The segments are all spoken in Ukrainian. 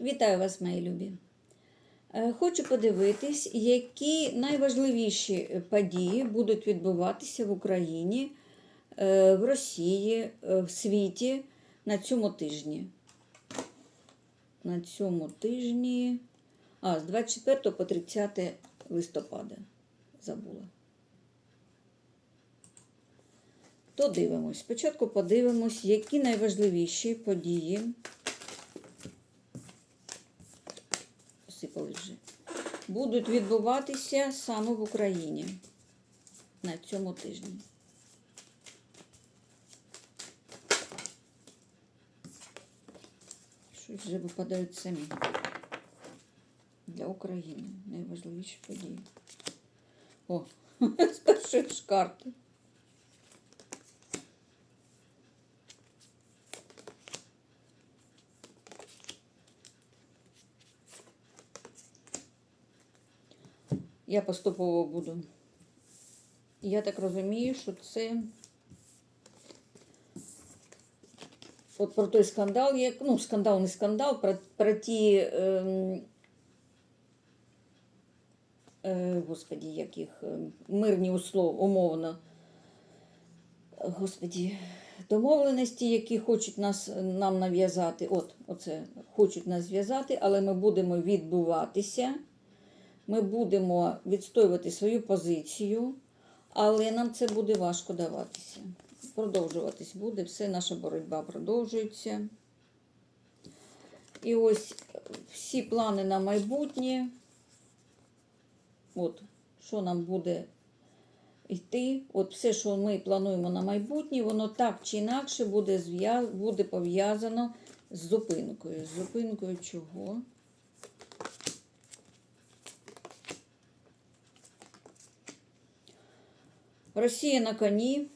Вітаю вас, мої любі. Е, Хочу подивитись, які найважливіші події будуть відбуватися в Україні, е, в Росії, е, в світі на цьому тижні. На цьому тижні. А, з 24 по 30 листопада. Забула. То дивимось. Спочатку подивимось, які найважливіші події. Посипались вже. Будуть відбуватися саме в Україні на цьому тижні. Щось вже випадають самі. Для України найважливіші події. О, з першої ж карти. Я поступово буду. Я так розумію, що це от про той скандал, як, ну, скандал не скандал, про, про ті, ем, е, господі, яких ем, мирні услов, умовно, господі, домовленості, які хочуть нас нам нав'язати. От, оце хочуть нас зв'язати, але ми будемо відбуватися. Ми будемо відстоювати свою позицію, але нам це буде важко даватися. Продовжуватись буде, все, наша боротьба продовжується. І ось всі плани на майбутнє. От, що нам буде йти, от все, що ми плануємо на майбутнє, воно так чи інакше буде, буде пов'язано з зупинкою. З зупинкою чого? Росія на коні.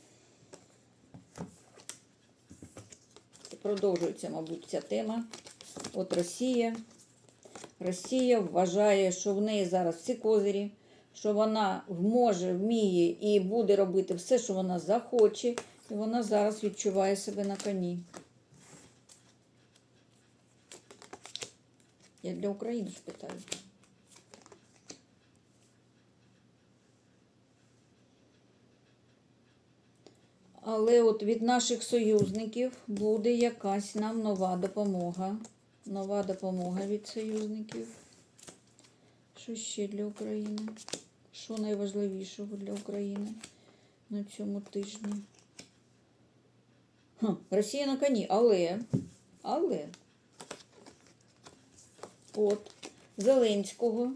Продовжується, мабуть, ця тема. От Росія. Росія вважає, що в неї зараз всі козирі, що вона може, вміє і буде робити все, що вона захоче, і вона зараз відчуває себе на коні. Я для України ж Але от від наших союзників буде якась нам нова допомога. Нова допомога від союзників. Що ще для України? Що найважливішого для України на цьому тижні? Хм, Росія на коні, але, але, от, Зеленського,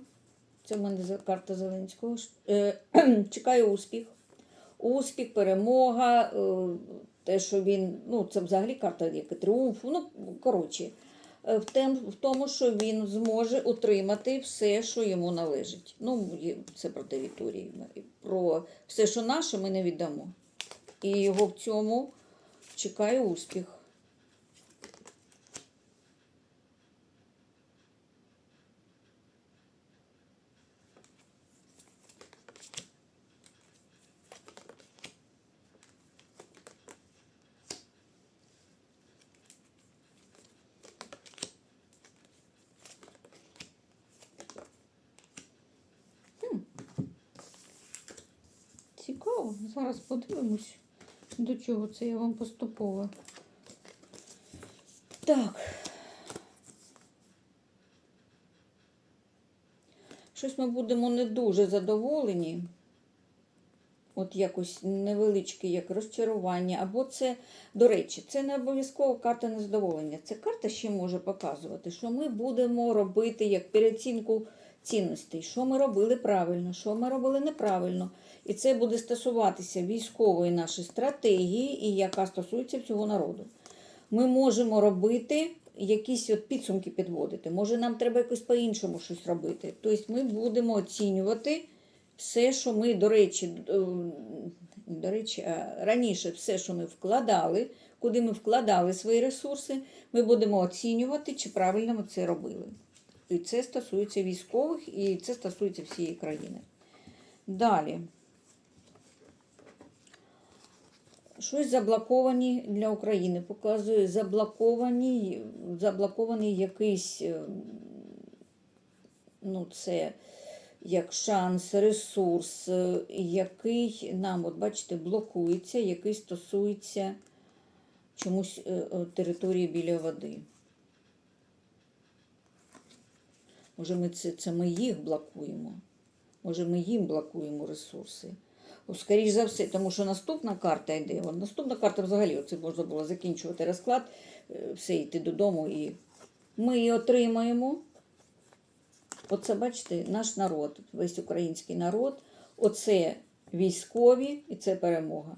це в мене карта Зеленського, е, чекає успіх успіх, перемога, е, те, що він, ну, це взагалі карта як тріумфу, ну, коротше, е, в, тем, в тому, що він зможе утримати все, що йому належить. Ну, це про територію. про все, що наше, ми не віддамо. І його в цьому чекає успіх. Цікаво. Зараз подивимось, до чого це я вам поступово. Так. Щось ми будемо не дуже задоволені. От якось невеличке як розчарування. Або це, до речі, це не обов'язково карта незадоволення. Це карта ще може показувати, що ми будемо робити як переоцінку цінностей, що ми робили правильно, що ми робили неправильно. І це буде стосуватися військової нашої стратегії, і яка стосується всього народу. Ми можемо робити якісь от підсумки підводити. Може, нам треба якось по-іншому щось робити. Тобто ми будемо оцінювати все, що ми, до речі, е, до речі, раніше все, що ми вкладали, куди ми вкладали свої ресурси, ми будемо оцінювати, чи правильно ми це робили. І це стосується військових, і це стосується всієї країни. Далі. Щось заблоковані для України. Показує заблоковані, заблокований якийсь, е, ну, це як шанс, ресурс, е, який нам, от бачите, блокується, який стосується чомусь е, території біля води. Може, ми це, це ми їх блокуємо? Може, ми їм блокуємо ресурси? Ну, Скоріш за все, тому що наступна карта йде. Наступна карта взагалі оце можна було закінчувати розклад, е, все йти додому і ми її отримаємо. Оце, бачите, наш народ, весь український народ, оце військові і це перемога.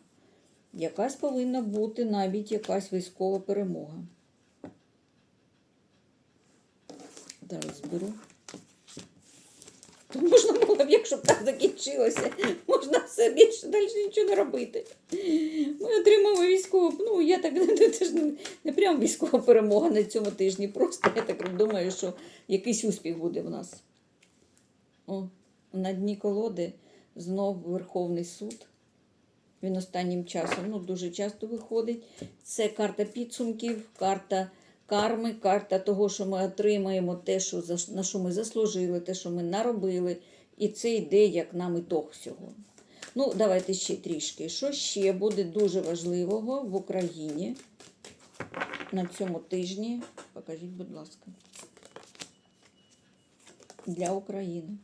Якась повинна бути навіть якась військова перемога. Зараз зберу. То можна було б, якщо б так закінчилося, можна все більше далі нічого не робити. Ми отримали військову. Ну, я так це ж не, не прям військова перемога на цьому тижні. Просто я так думаю, що якийсь успіх буде в нас. О, на дні колоди знов Верховний суд. Він останнім часом ну, дуже часто виходить. Це карта підсумків, карта карми, карта того, що ми отримаємо, те, що, на що ми заслужили, те, що ми наробили. І це йде як нам ітог всього. Ну, давайте ще трішки. Що ще буде дуже важливого в Україні на цьому тижні? Покажіть, будь ласка. Для України.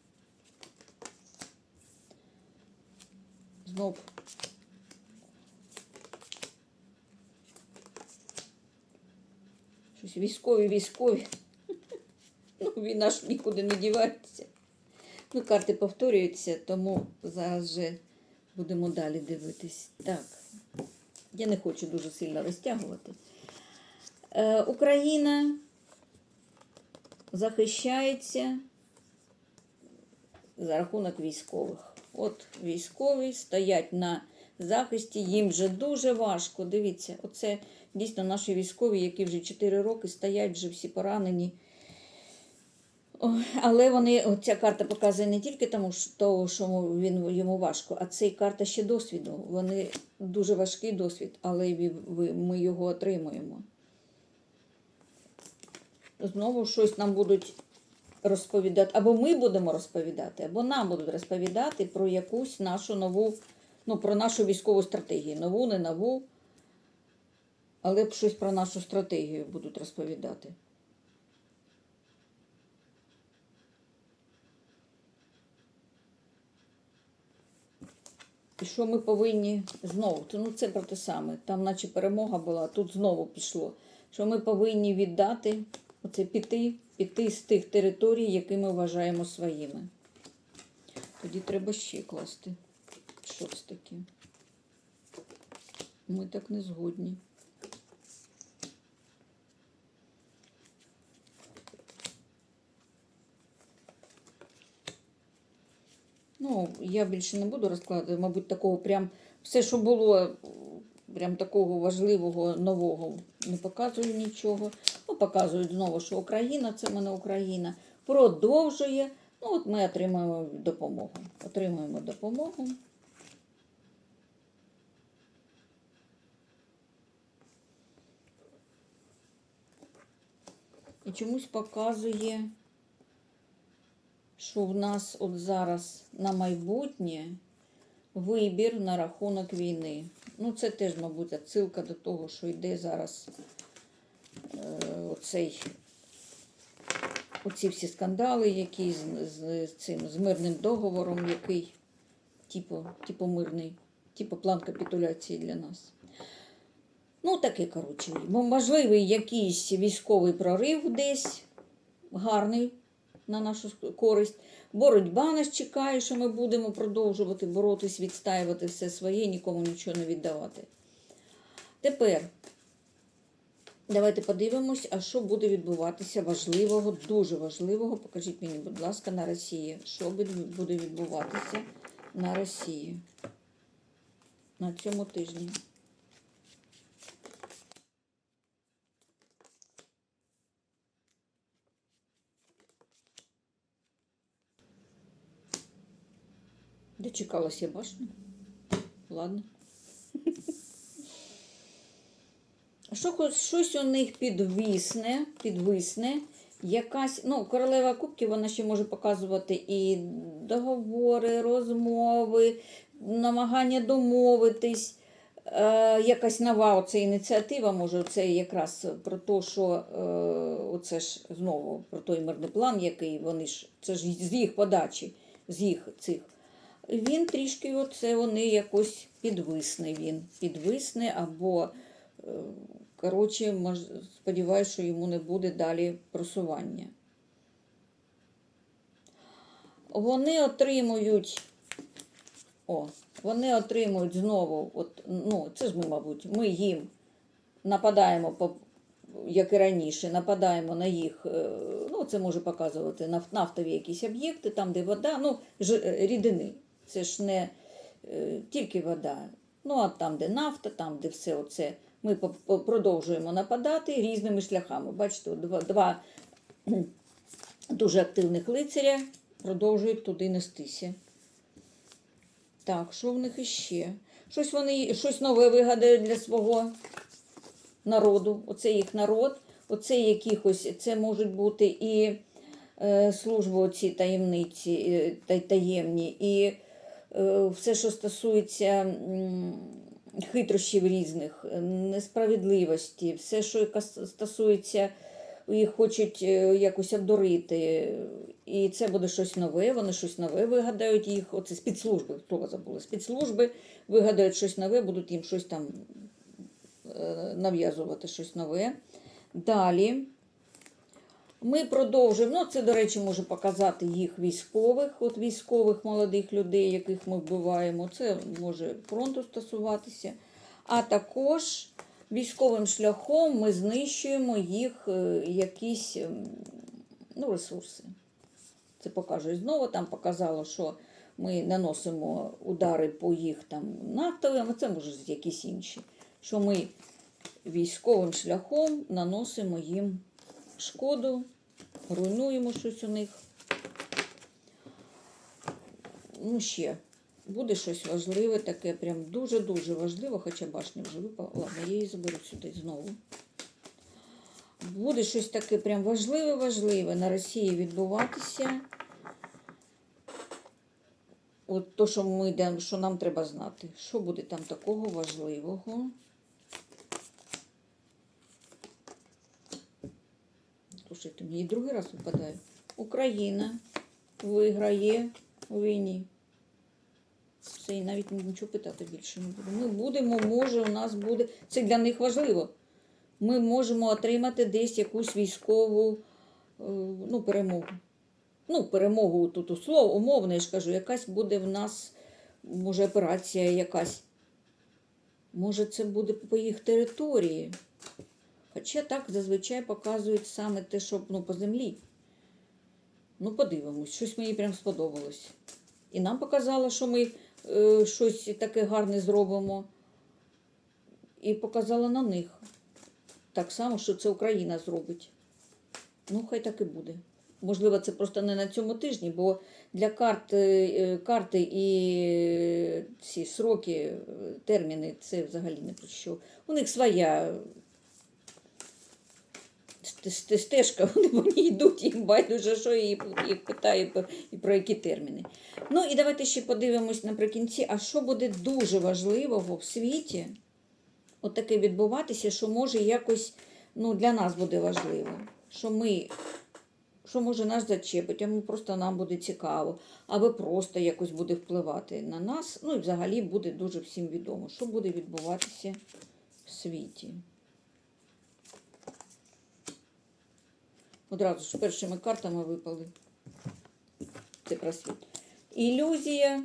Знов Військові, військові. Ну, війна ж нікуди не дівається. Ну, карти повторюються, тому зараз же будемо далі дивитись. Так, я не хочу дуже сильно розтягувати. Е, Україна захищається за рахунок військових. От військові стоять на захисті, їм вже дуже важко. Дивіться, оце дійсно наші військові, які вже 4 роки стоять, вже всі поранені. Але вони, ця карта показує не тільки тому, що, він, йому важко, а це карта ще досвіду. Вони дуже важкий досвід, але ми його отримуємо. Знову щось нам будуть розповідати, або ми будемо розповідати, або нам будуть розповідати про якусь нашу нову, ну, про нашу військову стратегію. Нову, не нову, але б щось про нашу стратегію будуть розповідати. І що ми повинні знову, ну це про те саме, там наче перемога була, тут знову пішло. Що ми повинні віддати, оце піти, піти з тих територій, які ми вважаємо своїми. Тоді треба ще класти. Що це таке? Ми так не згодні. Ну, я більше не буду розкладати, мабуть, такого прям все, що було, прям такого важливого, нового, не показую нічого. Ну, показують знову, що Україна, це в мене Україна, продовжує. Ну, от ми отримаємо допомогу. Отримуємо допомогу. І чомусь показує що в нас от зараз на майбутнє вибір на рахунок війни. Ну, це теж, мабуть, отсилка до того, що йде зараз е, оцей, оці всі скандали, які з, з, з цим з мирним договором, який типу, типу мирний, типу план капітуляції для нас. Ну, таке, коротше, можливий якийсь військовий прорив десь гарний на нашу користь. Боротьба нас чекає, що ми будемо продовжувати боротись, відстаювати все своє, нікому нічого не віддавати. Тепер давайте подивимось, а що буде відбуватися важливого, дуже важливого. Покажіть мені, будь ласка, на Росії. Що буде відбуватися на Росії на цьому тижні? Дочекалась я башню. Ладно. Що щось у них підвисне, підвисне. Якась, ну, королева кубків, вона ще може показувати і договори, розмови, намагання домовитись. Е, якась нова оця ініціатива, може, це якраз про те, що е, оце ж знову про той мирний план, який вони ж, це ж з їх подачі, з їх цих. Він трішки, оце вони якось підвисне він. Підвисне або, е, коротше, сподіваюся, що йому не буде далі просування. Вони отримують. О, вони отримують знову, от, ну, це ж ми, мабуть, ми їм нападаємо, як і раніше, нападаємо на їх, е, ну, це може показувати нафтові якісь об'єкти, там, де вода, ну, е, рідини. Це ж не е, тільки вода. Ну, а там, де нафта, там, де все оце. Ми продовжуємо нападати різними шляхами. Бачите, два, два дуже активних лицаря продовжують туди нестися. Так, що в них іще? Щось вони щось нове вигадають для свого народу. Оце їх народ, оце якихось, це можуть бути і е, служби оці таємниці, е, та- таємні, і все, що стосується хитрощів різних, е, несправедливості, все, що стосується, їх хочуть е, якось обдурити. І це буде щось нове, вони щось нове вигадають їх. Оце спецслужби, хто забули, спецслужби вигадають щось нове, будуть їм щось там е, нав'язувати щось нове. Далі. Ми продовжуємо. Ну, це, до речі, може показати їх військових, от військових молодих людей, яких ми вбиваємо. Це може фронту стосуватися. А також військовим шляхом ми знищуємо їх е, якісь ем, ну, ресурси. Це покаже знову. Там показало, що ми наносимо удари по їх там нафтовим, а це може якісь інші. Що ми військовим шляхом наносимо їм шкоду, руйнуємо щось у них. Ну, ще буде щось важливе, таке, прям дуже-дуже важливе, хоча башня вже випала. Ладно, я її заберу сюди знову. Буде щось таке прям важливе-важливе на Росії відбуватися. От то, що ми йдемо, що нам треба знати. Що буде там такого важливого? Слушайте, мені другий раз випадає. Україна виграє у війні. Все, і навіть нічого питати більше не буду. Ми будемо, може, у нас буде. Це для них важливо. Ми можемо отримати десь якусь військову е, ну, перемогу. Ну, перемогу тут услов, умовно, я ж кажу, якась буде в нас, може, операція якась. Може, це буде по їх території. Хоча так зазвичай показують саме те, що ну, по землі. Ну, подивимось, щось мені прям сподобалось. І нам показало, що ми е, щось таке гарне зробимо. І показала на них. Так само, що це Україна зробить. Ну, хай так і буде. Можливо, це просто не на цьому тижні, бо для карт, е, карти і е, ці сроки, е, терміни це взагалі не про що. У них своя стежка, вони йдуть, їм байдуже, що їх питаю і про які терміни. Ну і давайте ще подивимось наприкінці, а що буде дуже важливого в світі, от відбуватися, що може якось ну, для нас буде важливо, що ми. Що може нас зачепить, або просто нам буде цікаво, або просто якось буде впливати на нас. Ну і взагалі буде дуже всім відомо, що буде відбуватися в світі. Одразу ж першими картами випали. Це про світ. Ілюзія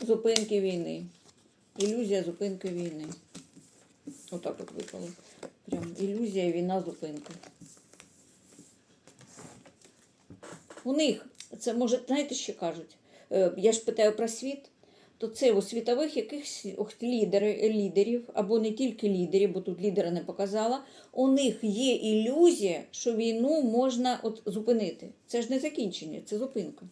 зупинки війни. Ілюзія зупинки війни. Отак от випало. Прям ілюзія, війна, зупинка. У них, це може, знаєте, що кажуть? Е, Я ж питаю про світ, то це у світових якихось ох, лідери, лідерів, або не тільки лідерів, бо тут лідера не показала, у них є ілюзія, що війну можна от зупинити. Це ж не закінчення, це зупинка.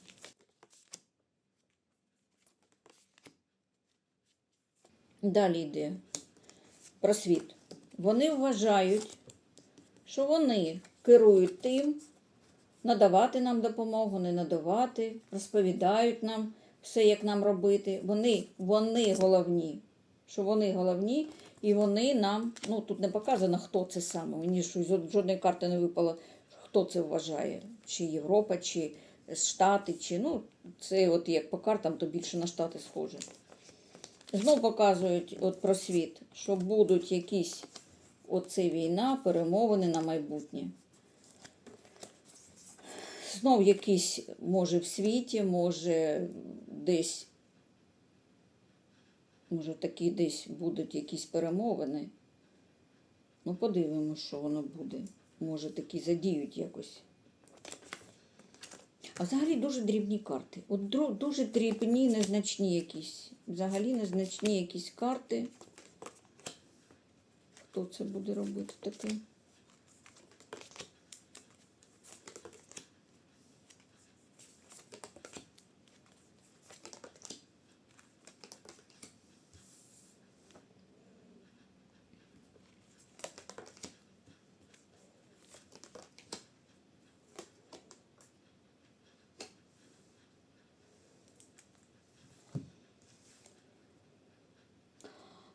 Далі йде про світ. Вони вважають, що вони керують тим, надавати нам допомогу, не надавати, розповідають нам все, як нам робити. Вони, вони головні, що вони головні, і вони нам, ну тут не показано, хто це саме. Мені щось жодної карти не випало, хто це вважає. Чи Європа, чи Штати, чи ну, це от як по картам, то більше на Штати схоже. Знов показують от про світ, що будуть якісь оце війна, перемовини на майбутнє. Знов якісь, може, в світі, може, десь, може, такі десь будуть якісь перемовини. Ну, подивимося, що воно буде. Може, такі задіють якось. А взагалі дуже дрібні карти. От дуже дрібні, незначні якісь. Взагалі незначні якісь карти. Хто це буде робити таке?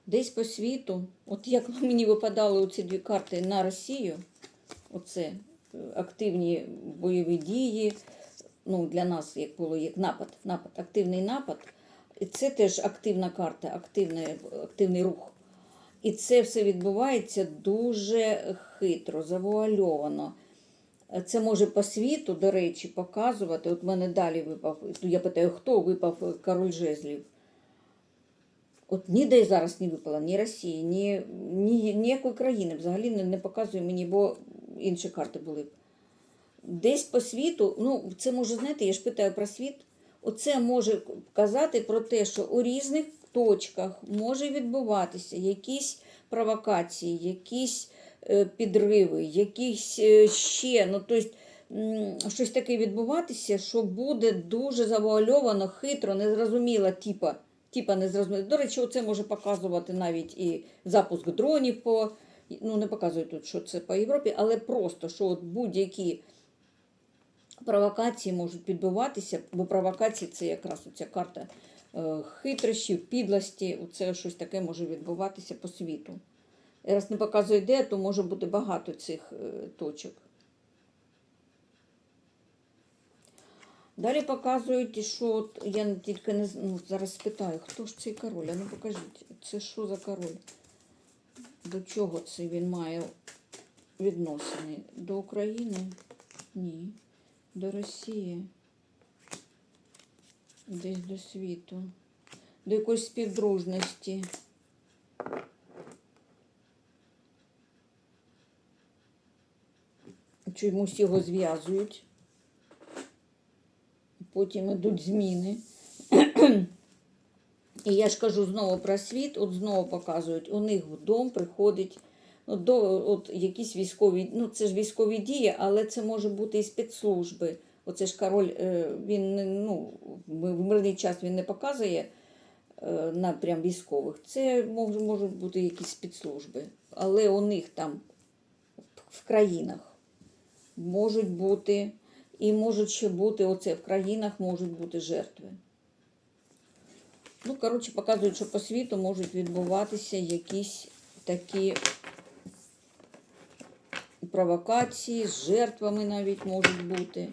Десь по світу, от як мені випадали оці дві карти на Росію, оце е, активні бойові дії, ну для нас як було як напад, напад, активний напад. І це теж активна карта, активний, активний рух. І це все відбувається дуже хитро, завуальовано. Це може по світу, до речі, показувати. От мене далі випав, я питаю, хто випав король жезлів. От ніде зараз не випала, ні Росії, ні, ні ніякої країни взагалі не, не показує мені, бо інші карти були. б. Десь по світу, ну це може, знаєте, я ж питаю про світ. Оце може казати про те, що у різних точках може відбуватися якісь провокації, якісь е, підриви, якісь е, ще, ну тобто щось таке відбуватися, що буде дуже завуальовано, хитро, незрозуміло, типа. Типа незрозуміло. До речі, оце може показувати навіть і запуск дронів по. Ну, не показують тут, що це по Європі, але просто, що от будь-які провокації можуть відбуватися, бо провокації це якраз оця карта е, хитрощів, підлості, це щось таке може відбуватися по світу. Раз не показує де, то може бути багато цих е, точок. Далі показують, що от, я тільки не ну, зараз спитаю, хто ж цей король? А ну покажіть, це що за король? До чого це він має відносини? До України? Ні. До Росії. Десь до світу. До якоїсь співдружності. Чомусь його зв'язують. Потім йдуть зміни. І я ж кажу знову про світ, от знову показують, у них в дом приходить ну, до, от, якісь військові, ну це ж військові дії, але це може бути і спецслужби. Оце ж король, е, він ну, в мирний час він не показує е, напрям військових. Це мож- можуть бути якісь спецслужби. Але у них там в країнах можуть бути, і можуть ще бути, оце в країнах можуть бути жертви. Ну, коротше, показують, що по світу можуть відбуватися якісь такі провокації, з жертвами навіть можуть бути.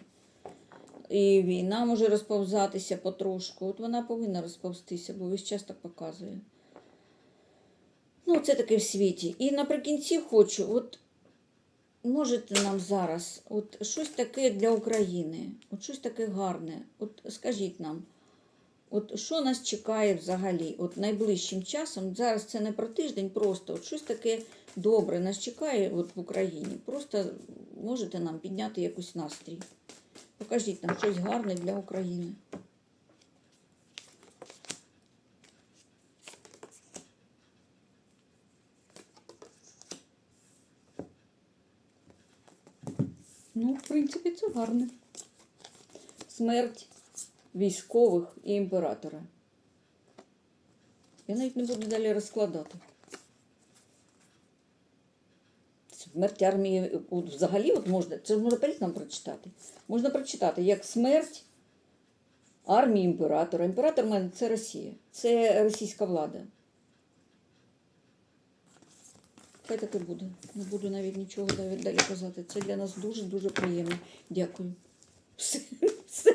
І війна може розповзатися потрошку. От вона повинна розповзтися, бо весь час так показує. Ну, це таке в світі. І наприкінці хочу, от можете нам зараз, от щось таке для України, от щось таке гарне. От скажіть нам, от що нас чекає взагалі? От найближчим часом, зараз це не про тиждень, просто от щось таке добре нас чекає от в Україні. Просто можете нам підняти якийсь настрій. Покажіть нам щось гарне для України. Ну, в принципі, це гарне. Смерть військових і імператора. Я навіть не буду далі розкладати. Смерть армії от взагалі от можна, це можна перед нам прочитати. Можна прочитати як смерть армії імператора. Імператор в мене це Росія, це російська влада. Хай таке буде. Не буду навіть нічого далі, казати. Це для нас дуже-дуже приємно. Дякую. Все, все.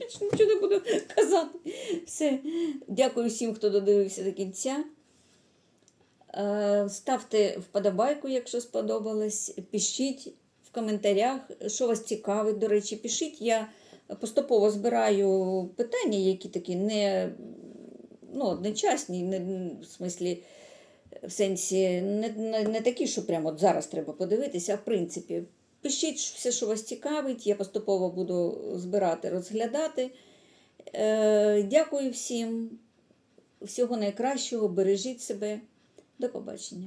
Нічого не буду казати. Все. Дякую всім, хто додивився до кінця. Е, Ставте вподобайку, якщо сподобалось. Пишіть в коментарях, що вас цікавить. До речі, пишіть. Я поступово збираю питання, які такі не ну, одночасні, не, в смислі, в сенсі, не, не, не такі, що прямо от зараз треба подивитися, а в принципі. Пишіть все, що вас цікавить, я поступово буду збирати, розглядати. Е, дякую всім. Всього найкращого, бережіть себе. До побачення.